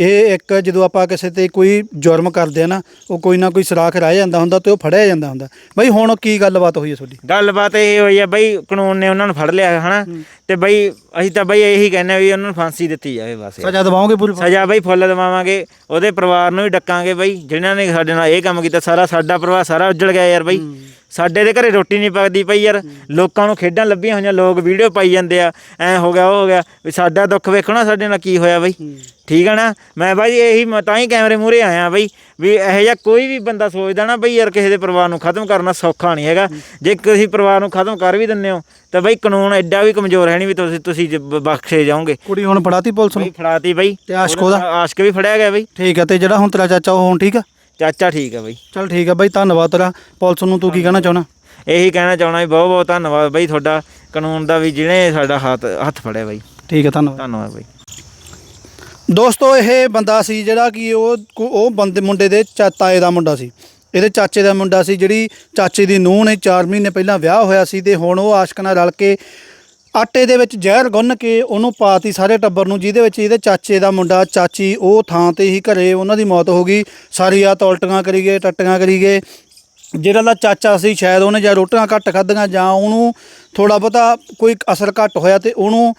ਇਹ ਇੱਕ ਜਦੋਂ ਆਪਾਂ ਕਿਸੇ ਤੇ ਕੋਈ ਜੁਰਮ ਕਰਦੇ ਆ ਨਾ ਉਹ ਕੋਈ ਨਾ ਕੋਈ ਸਰਾਖ ਰਹਿ ਜਾਂਦਾ ਹੁੰਦਾ ਤੇ ਉਹ ਫੜਿਆ ਜਾਂਦਾ ਹੁੰਦਾ। ਬਈ ਹੁਣ ਕੀ ਗੱਲਬਾਤ ਹੋਈ ਹੈ ਤੁਹਾਡੀ?
ਗੱਲਬਾਤ ਇਹ ਹੋਈ ਆ ਬਈ ਕਾਨੂੰਨ ਨੇ ਉਹਨਾਂ ਨੂੰ ਫੜ ਲਿਆ ਹਨਾ? ਤੇ ਬਈ ਅਸੀਂ ਤਾਂ ਬਈ ਇਹੀ ਕਹਿੰਦੇ ਵੀ ਉਹਨਾਂ ਨੂੰ ਫਾਂਸੀ ਦਿੱਤੀ ਜਾਵੇ ਬਸ।
ਸਜ਼ਾ ਦਵਾਓਗੇ ਪੂਰੀ
ਸਜ਼ਾ ਬਈ ਫੁੱਲ ਦਵਾਵਾਂਗੇ ਉਹਦੇ ਪਰਿਵਾਰ ਨੂੰ ਵੀ ਡੱਕਾਂਗੇ ਬਈ ਜਿਨ੍ਹਾਂ ਨੇ ਸਾਡੇ ਨਾਲ ਇਹ ਕੰਮ ਕੀਤਾ ਸਾਰਾ ਸਾਡਾ ਪਰਿਵਾਰ ਸਾਰਾ ਉੱਜੜ ਗਿਆ ਯਾਰ ਬਈ। ਸਾਡੇ ਦੇ ਘਰੇ ਰੋਟੀ ਨਹੀਂ ਪੱਕਦੀ ਪਈ ਯਾਰ। ਲੋਕਾਂ ਨੂੰ ਖੇਡਾਂ ਲੱਭੀਆਂ ਹੋਈਆਂ ਲੋਕ ਵੀਡੀਓ ਪਾਈ ਜਾਂਦੇ ਆ। ਐ ਹੋ ਗਿਆ ਉਹ ਹੋ ਗਿਆ। ਵੀ ਸਾਡਾ ਦੁੱਖ ਵੇਖਣਾ ਸਾਡੇ ਨਾਲ ਕੀ ਹੋਇਆ ਬਈ। ਠੀਕ ਹੈ ਨਾ? ਮੈਂ ਬਾਈ ਇਹੀ ਮੈਂ ਤਾਂ ਹੀ ਕੈਮਰੇ ਮੂਹਰੇ ਆਇਆ ਬਈ। ਵੀ ਇਹੋ ਜਿਹਾ ਕੋਈ ਵੀ ਬੰਦਾ ਸੋਚਦਾ ਨਾ ਬਈ ਯਾਰ ਕਿਸੇ ਦੇ ਪਰਿਵਾਰ ਨੂੰ ਖਤਮ ਕਰਨਾ ਸੌਖਾ ਨਹੀਂ ਹੈਗਾ। ਜੇ ਕਿਸੇ ਪਰਿਵਾਰ ਨੂੰ ਖਤਮ ਕਰ ਵੀ ਦਿੰਦੇ ਹੋ ਤਾਂ ਬਈ ਕਾਨੂੰਨ ਐਡਾ ਵੀ ਕਮਜ਼ੋਰ ਹੈ ਨਹੀਂ ਵੀ ਤੁਸੀਂ ਤੁਸੀਂ ਜ- ਬ- ਬਖਸ਼ੇ ਜਾਓਗੇ।
ਕੁੜੀ ਹੁਣ ਫੜਾਤੀ ਪੁਲਿਸ
ਬਈ
ਨੂੰ
ਫੜਾਤੀ ਬਈ।
ਤੇ ਆਸ਼ਕ ਉਹਦਾ?
ਆਸ਼ਕ ਵੀ ਫੜਿਆ ਗਿਆ ਬਈ।
ਠੀਕ ਹੈ ਤੇ ਜਿਹੜਾ ਹੁਣ ਤੇਰਾ ਚਾਚਾ ਉਹ ਹੁਣ ਠੀਕ ਆ?
ਚਾਚਾ ਠੀਕ ਹੈ ਬਈ।
ਚਲ ਠੀਕ ਆ ਬਈ ਧੰਨਵਾਦ ਤੇਰਾ। ਪੁਲਿਸ ਨੂੰ ਤੂੰ ਕੀ ਕਹਿਣਾ ਚਾਹਣਾ
ਇਹੀ ਕਹਿਣਾ ਚਾਹਣਾ ਵੀ ਬਹੁਤ ਬਹੁਤ ਧੰਨਵਾਦ ਬਈ ਤੁਹਾਡਾ। ਕਾਨੂੰਨ ਦਾ ਵੀ ਜਿਹਨੇ ਸਾਡਾ ਹੱਥ ਹੱਥ ਫੜਿਆ ਬਈ।
ਠੀਕ ਹੈ ਧੰਨਵਾਦ।
ਧੰਨਵਾਦ ਬਈ।
ਦੋਸਤੋ ਇਹ ਬੰਦਾ ਸੀ ਜਿਹੜਾ ਕਿ ਉਹ ਉਹ ਬੰਦੇ ਮੁੰਡੇ ਦੇ ਚਾ- ਤਾਏ ਦਾ ਮੁੰਡਾ ਸੀ। ਇਹਦੇ ਚਾਚੇ ਦਾ ਮੁੰਡਾ ਸੀ ਜਿਹੜੀ ਚਾਚੇ ਦੀ ਨੂੰਹ ਨੇ 4 ਮਹੀਨੇ ਪਹਿਲਾਂ ਵਿਆਹ ਹੋਇਆ ਸੀ ਤੇ ਹੁਣ ਉਹ ਆਸ਼ਕ ਨਾਲ ਰਲ ਕੇ ਆਟੇ ਦੇ ਵਿੱਚ ਜ਼ਹਿਰ ਗੁੰਨ ਕੇ ਉਹਨੂੰ ਪਾਤੀ ਸਾਰੇ ਟੱਬਰ ਨੂੰ, ਜਿਹਦੇ ਵਿੱਚ ਇਹਦੇ ਚਾਚੇ ਦਾ ਮੁੰਡਾ, ਚਾਚੀ, ਉਹ ਥਾਂ ਤੇ ਹੀ ਘਰੇ ਉਹਨਾਂ ਦੀ ਮੌਤ ਹੋ ਗਈ। ਸਾਰੀ ਆ ਉਲਟੀਆਂ ਕਰੀ ਗਏ, ਟੱਟੀਆਂ ਕਰੀ ਗਏ। ਜਿਹੜਾ ਦਾ ਚਾਚਾ ਸੀ, ਸ਼ਾਇਦ ਉਹਨੇ ਜਾਂ ਰੋਟੀਆਂ ਘੱਟ ਖਾਧੀਆਂ ਜਾਂ ਉਹਨੂੰ ਥੋੜਾ ਬਹੁਤਾ ਕੋਈ ਅਸਰ ਘੱਟ ਹੋਇਆ ਤੇ ਉਹਨੂੰ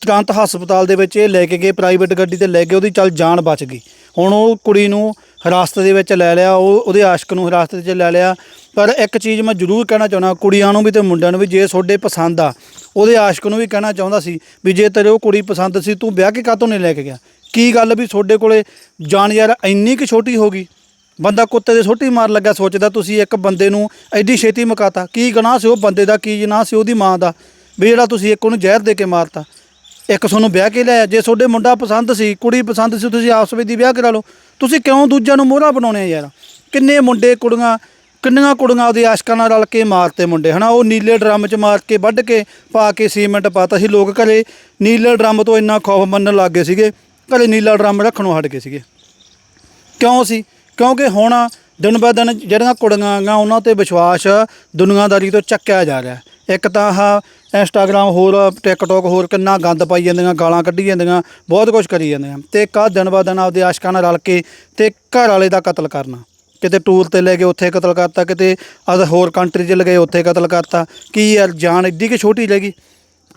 ਤੁਰੰਤ ਹਸਪਤਾਲ ਦੇ ਵਿੱਚ ਇਹ ਲੈ ਕੇ ਗਏ, ਪ੍ਰਾਈਵੇਟ ਗੱਡੀ ਤੇ ਲੈ ਗਏ ਉਹਦੀ ਚੱਲ ਜਾਨ ਬਚ ਗਈ। ਹੁਣ ਉਹ ਕੁੜੀ ਨੂੰ ਹਿਰਾਸਤ ਦੇ ਵਿੱਚ ਲੈ ਲਿਆ, ਉਹ ਉਹਦੇ ਆਸ਼ਕ ਨੂੰ ਹਿਰਾਸਤ 'ਚ ਲੈ ਲਿਆ। ਪਰ ਇੱਕ ਚੀਜ਼ ਮੈਂ ਜ਼ਰੂਰ ਕਹਿਣਾ ਚਾਹੁੰਦਾ, ਕੁੜੀਆਂ ਨੂੰ ਵੀ ਤੇ ਮੁੰਡਿਆਂ ਨੂੰ ਵੀ ਜੇ ਤੁਹਾਡੇ ਪਸੰਦ ਆ, ਉਹਦੇ ਆਸ਼ਕ ਨੂੰ ਵੀ ਕਹਿਣਾ ਚਾਹੁੰਦਾ ਸੀ ਵੀ ਜੇ ਤੇਰੇ ਉਹ ਕੁੜੀ ਪਸੰਦ ਸੀ, ਤੂੰ ਵਿਆਹ ਕੇ ਕਾਹਤੋਂ ਨਹੀਂ ਲੈ ਕੇ ਗਿਆ? ਕੀ ਗੱਲ ਵੀ ਤੁਹਾਡੇ ਕੋਲੇ ਜਾਨ ਯਾਰ ਇੰਨੀ ਕਿ ਛੋਟੀ ਹੋ ਗਈ? ਬੰਦਾ ਕੁੱਤੇ ਦੇ ਛੋਟੀ ਮਾਰ ਲੱਗਾ ਸੋਚਦਾ, ਤੁਸੀਂ ਇੱਕ ਬੰਦੇ ਨੂੰ ਐਡੀ ਛੇਤੀ ਮੁਕਾਤਾ। ਕੀ ਗੁਨਾਹ ਸੀ ਉਹ ਬੰਦੇ ਦਾ, ਕੀ ਗੁਨਾਹ ਸੀ ਉਹਦੀ ਮਾਂ ਦਾ? ਵੀ ਜਿਹੜਾ ਤੁਸੀਂ ਇੱਕ ਉਹਨੂੰ ਜ਼ਹਿਰ ਦੇ ਕੇ ਮਾਰਤਾ। ਇੱਕ ਤੁਹਾਨੂੰ ਵਿਆਹ ਕੇ ਲਿਆ ਜੇ ਤੁਹਾਡੇ ਮੁੰਡਾ ਪਸੰਦ ਸੀ, ਕੁੜੀ ਪਸੰਦ ਸੀ, ਤੁਸੀਂ ਆਪਸ ਵਿੱਚ ਦੀ ਵਿਆਹ ਕਰਾ ਲਓ। ਤੁਸੀਂ ਕਿਉਂ ਦੂਜਿਆਂ ਨੂੰ ਮੋਹਰਾ ਬਣਾਉਣੇ ਆ ਯਾਰ? ਕਿੰਨੇ ਮੁੰਡੇ ਕੁੜੀਆਂ ਕਿੰਨੀਆਂ ਕੁੜੀਆਂ ਉਹਦੇ ਆਸ਼ਕਾਂ ਨਾਲ ਰਲ ਕੇ ਮਾਰਤੇ ਮੁੰਡੇ, ਹਨਾ? ਉਹ ਨੀਲੇ ਡਰਮ 'ਚ ਮਾਰ ਕੇ ਵੱਢ ਕੇ ਪਾ ਕੇ ਸੀਮੈਂਟ ਪਾਤਾ ਸੀ। ਲੋਕ ਘਰੇ ਨੀਲੇ ਡਰਮ ਤੋਂ ਇੰਨਾ ਖੌਫ ਮੰਨਣ ਲੱਗ ਗਏ ਸੀਗੇ, ਘਰੇ ਨੀਲਾ ਡਰਮ ਰੱਖਣੋਂ ਹਟ ਗਏ ਸੀਗੇ। ਕਿਉਂ ਸੀ? ਕਿਉਂਕਿ ਹੁਣ ਦਿਨ ਬਾ ਦਿਨ ਜਿਹੜੀਆਂ ਕੁੜੀਆਂ ਗਾ, ਉਹਨਾਂ ਤੇ ਵਿਸ਼ਵਾਸ ਦੁਨੀਆਦਾਰੀ ਤੋਂ ਚੱਕਿਆ ਜਾ ਰਿਹਾ। ਇੱਕ ਤਾਂ ਆਹ ਇੰਸਟਾਗ੍ਰਾਮ ਹੋਰ ਟਿਕਟੋਕ ਹੋਰ ਕਿੰਨਾ ਗੰਦ ਪਾਈ ਜਾਂਦੀਆਂ, ਗਾਲਾਂ ਕੱਢੀ ਜਾਂਦੀਆਂ, ਬਹੁਤ ਕੁਝ ਕਰੀ ਜਾਂਦੀਆਂ। ਤੇ ਇੱਕ ਦਿਨ ਬਾ ਦਿਨ ਆਪਦੇ ਆਸ਼ਕਾਂ ਨਾਲ ਰਲ ਕੇ ਤੇ ਘਰ ਵਾਲੇ ਦਾ ਕਤਲ ਕਰਨਾ। ਕਿਤੇ ਟੂਰ ਤੇ ਲੈ ਗਏ ਉੱਥੇ ਕਤਲ ਕਰਤਾ, ਕਿਤੇ ਅਦ ਹੋਰ ਕੰਟਰੀ 'ਚ ਲਗਾਏ ਉੱਥੇ ਕਤਲ ਕਰਤਾ। ਕੀ ਯਾਰ ਜਾਨ ਇੱਡੀ ਕਿ ਛੋਟੀ ਰਹਿ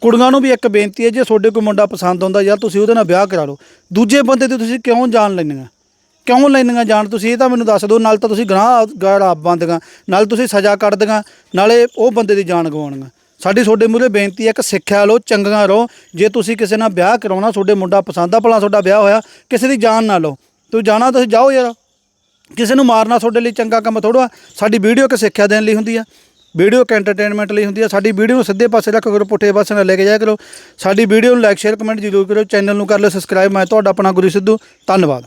ਕੁੜੀਆਂ ਨੂੰ ਵੀ ਇੱਕ ਬੇਨਤੀ ਹੈ, ਜੇ ਤੁਹਾਡੇ ਕੋਈ ਮੁੰਡਾ ਪਸੰਦ ਆਉਂਦਾ, ਯਾਰ ਤੁਸੀਂ ਉਹਦੇ ਨਾਲ ਵਿਆਹ ਕਰਾ ਲਓ। ਦੂਜੇ ਬੰਦੇ ਤੇ ਤੁਸੀਂ ਕਿਉਂ ਜਾਨ ਲੈਂਦੀਆਂ? ਕਿਉਂ ਲੈਂਦੀਆਂ ਜਾਣ? ਤੁਸੀਂ ਇਹ ਤਾਂ ਮੈਨੂੰ ਦੱਸ ਦਿਓ, ਨਾਲ ਤਾਂ ਤੁਸੀਂ ਗੁਨਾਹ ਗਾੜ ਆਪ ਬੰਦਗਾ ਨਾਲ ਤੁਸੀਂ ਸਜ਼ਾ ਕੱਢਦੀਆਂ, ਨਾਲੇ ਉਹ ਬੰਦੇ ਦੀ ਜਾਨ ਗਵਾਉਣੀਆਂ। ਸਾਡੀ ਤੁਹਾਡੇ ਮੂਹਰੇ ਬੇਨਤੀ ਹੈ ਕਿ ਸਿੱਖਿਆ ਲਓ, ਚੰਗੀਆਂ ਰਹੋ। ਜੇ ਤੁਸੀਂ ਕਿਸੇ ਨਾਲ ਵਿਆਹ ਕਰਾਉਣਾ, ਤੁਹਾਡੇ ਮੁੰਡਾ ਪਸੰਦ ਆ, ਭਲਾ ਤੁਹਾਡਾ ਵਿਆਹ ਹੋਇਆ, ਕਿਸੇ ਦੀ ਜਾਨ ਨਾ ਲਓ। ਤੂੰ ਜਾਣਾ ਤੁਸੀਂ ਜਾਓ ਯਾਰ। ਕਿਸੇ ਨੂੰ ਮਾਰਨਾ ਤੁਹਾਡੇ ਲਈ ਚੰਗਾ ਕੰਮ ਥੋੜਾ ਸਾਡੀ ਵੀਡੀਓ ਇੱਕ ਸਿੱਖਿਆ ਦੇਣ ਲਈ ਹੁੰਦੀ ਆ। ਵੀਡੀਓ ਇੱਕ ਐਂਟਰਟੇਨਮੈਂਟ ਲਈ ਹੁੰਦੀ ਆ। ਸਾਡੀ ਵੀਡੀਓ ਨੂੰ ਸਿੱਧੇ ਪਾਸੇ ਰੱਖ ਕਰੋ ਪੁੱਠੇ ਪਾਸੇ ਨਾਲ ਲੈ ਕੇ ਜਾਇਆ ਕਰੋ। ਸਾਡੀ ਵੀਡੀਓ ਨੂੰ ਲਾਈਕ ਸ਼ੇਅਰ ਕਮੈਂਟ ਜ਼ਰੂਰ ਕਰੋ ਚੈਨਲ ਨੂੰ ਕਰ ਲਓ ਸਬਸਕ੍ਰਾਈਬ ਮੈਂ ਤੁਹਾਡਾ ਆਪਣਾ ਗੁਰੂ ਸਿੱਧੂ। ਧੰਨਵਾਦ।